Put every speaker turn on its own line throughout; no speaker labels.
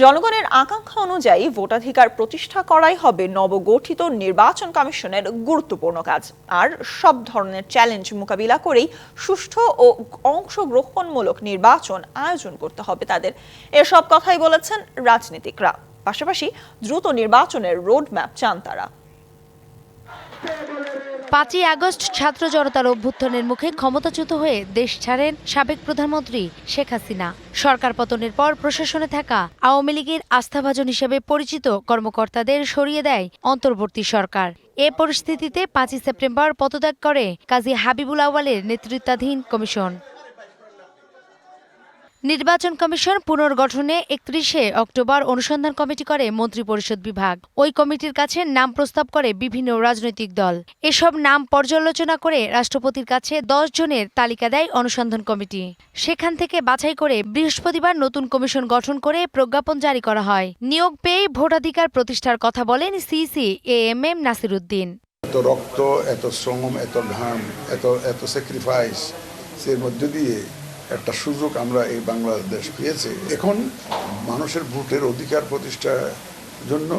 জনগণের আকাঙ্ক্ষা অনুযায়ী ভোটাধিকার প্রতিষ্ঠা করাই হবে নবগঠিত নির্বাচন কমিশনের গুরুত্বপূর্ণ কাজ। আর সব ধরনের চ্যালেঞ্জ মোকাবিলা করেই সুষ্ঠু ও অংশগ্রহণমূলক নির্বাচন আয়োজন করতে হবে তাদের। এসব কথাই বলেছেন রাজনীতিকরা। পাশাপাশি দ্রুত নির্বাচনের রোডম্যাপ চান তারা।
পাঁচই আগস্ট ছাত্র জনতার অভ্যুত্থানের মুখে ক্ষমতাচ্যুত হয়ে দেশ ছাড়েন সাবেক প্রধানমন্ত্রী শেখ হাসিনা। সরকার পতনের পর প্রশাসনে থাকা আওয়ামী লীগের আস্থাভাজন হিসেবে পরিচিত কর্মকর্তাদের সরিয়ে দেয় অন্তর্বর্তী সরকার। এ পরিস্থিতিতে পাঁচই সেপ্টেম্বর পদত্যাগ করে কাজী হাবিবুল আওয়ালের নেতৃত্বাধীন কমিশন। নির্বাচন কমিশন পুনর্গঠনে একত্রিশে অক্টোবর অনুসন্ধান কমিটি করে মন্ত্রিপরিষদ বিভাগ। ওই কমিটির কাছে নাম প্রস্তাব করে বিভিন্ন রাজনৈতিক দল। এসব নাম পর্যালোচনা করে রাষ্ট্রপতির কাছে দশ জনের তালিকা দেয় অনুসন্ধান কমিটি। সেখান থেকে বাছাই করে বৃহস্পতিবার নতুন কমিশন গঠন করে প্রজ্ঞাপন জারি করা হয়। নিয়োগ পেয়ে ভোটাধিকার প্রতিষ্ঠার কথা বলেন CC A M M Nasiruddin.
এত রক্ত, এত শ্রম, এত ঘাম, এত এত স্যাক্রিফাইস মধ্যে দিয়ে একটা সুযোগ আমরা এই বাংলাদেশ পেয়েছি। এখন মানুষের ভোটের অধিকার প্রতিষ্ঠার জন্য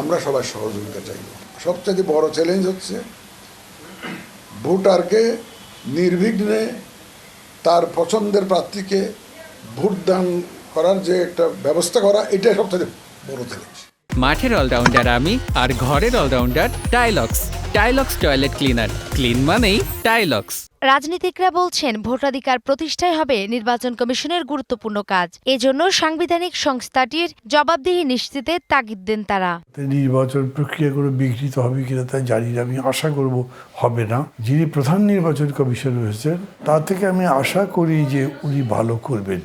আমরা সবাই সহযোগিতা চাইব সবচেয়ে বড় চ্যালেঞ্জ হচ্ছে ভোটারকে নির্বিঘ্নে তার পছন্দের প্রার্থীকে ভোটদান করার যে একটা ব্যবস্থা করা, এটাই সবচেয়ে বড় চ্যালেঞ্জ
মাঠের অলরাউন্ডার আমি আর ঘরের allrounder Tylox Tylox toilet cleaner clean মানেই টাইলক্স
রাজনীতিকরা বলছেন ভোটাধিকার প্রতিষ্ঠাই হবে নির্বাচন কমিশনের গুরুত্বপূর্ণ কাজ। এজন্য সাংবিধানিক সংস্থাটির জবাবদিহি নিশ্চিতে তাগিদ দেন তারা।
নির্বাচন প্রক্রিয়া কোনো বিঘ্নিত হবে কিনা তা জানি না আমি আশা করব হবে না। যিনি প্রধান নির্বাচন কমিশন রয়েছেন তার থেকে আমি আশা করি যে উনি ভালো করবেন।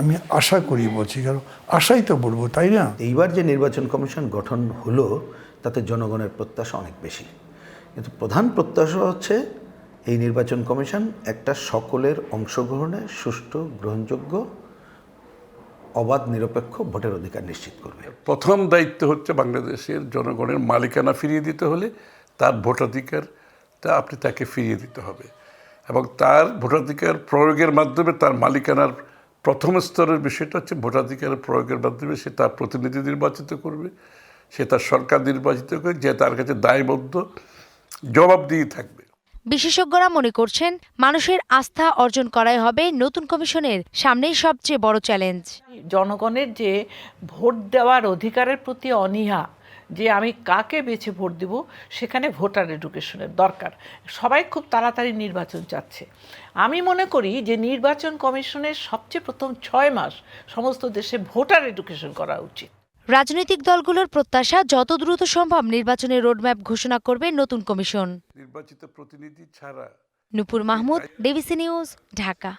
আমি আশা করি বলছি কারণ আশাই তো বলব তাই না?
এইবার যে নির্বাচন কমিশন গঠন হলো তাতে জনগণের প্রত্যাশা অনেক বেশি। কিন্তু প্রধান প্রত্যাশা হচ্ছে এই নির্বাচন কমিশন একটা সকলের অংশগ্রহণে সুষ্ঠু, গ্রহণযোগ্য, অবাধ, নিরপেক্ষ ভোটের অধিকার নিশ্চিত করবে।
প্রথম দায়িত্ব হচ্ছে বাংলাদেশের জনগণের মালিকানা ফিরিয়ে দিতে হলে তার ভোটাধিকারটা আপনি তাকে ফিরিয়ে দিতে হবে এবং তার ভোটাধিকার প্রয়োগের মাধ্যমে তার মালিকানার প্রথম স্তরের বিষয়টা হচ্ছে ভোটাধিকারের প্রয়োগের মাধ্যমে সে তার প্রতিনিধি নির্বাচিত করবে, সে তার সরকার নির্বাচিত করবে, যে তার কাছে দায়বদ্ধ, জবাবদিহি থাকবে।
বিশেষজ্ঞরা মনে করছেন মানুষের আস্থা অর্জন করাই হবে নতুন কমিশনের সামনেই সবচেয়ে বড় চ্যালেঞ্জ।
জনগণের যে ভোট দেওয়ার অধিকারের প্রতি অনীহা যে আমি কাকে বেছে ভোট দিব সেখানে ভোটার এডুকেশনের দরকার। সবাই খুব তাড়াতাড়ি নির্বাচন চাচ্ছে। আমি মনে করি যে নির্বাচন কমিশনের সবচেয়ে প্রথম ছয় মাস সমস্ত দেশে ভোটার এডুকেশন করা উচিত।
রাজনৈতিক দলগুলোর প্রত্যাশা যত দ্রুত সম্ভব নির্বাচনের রোডম্যাপ ঘোষণা করবে নতুন কমিশন।
নির্বাচিত প্রতিনিধি ছাড়া
নুপুর মাহমুদ ডিবিসি নিউজ ঢাকা।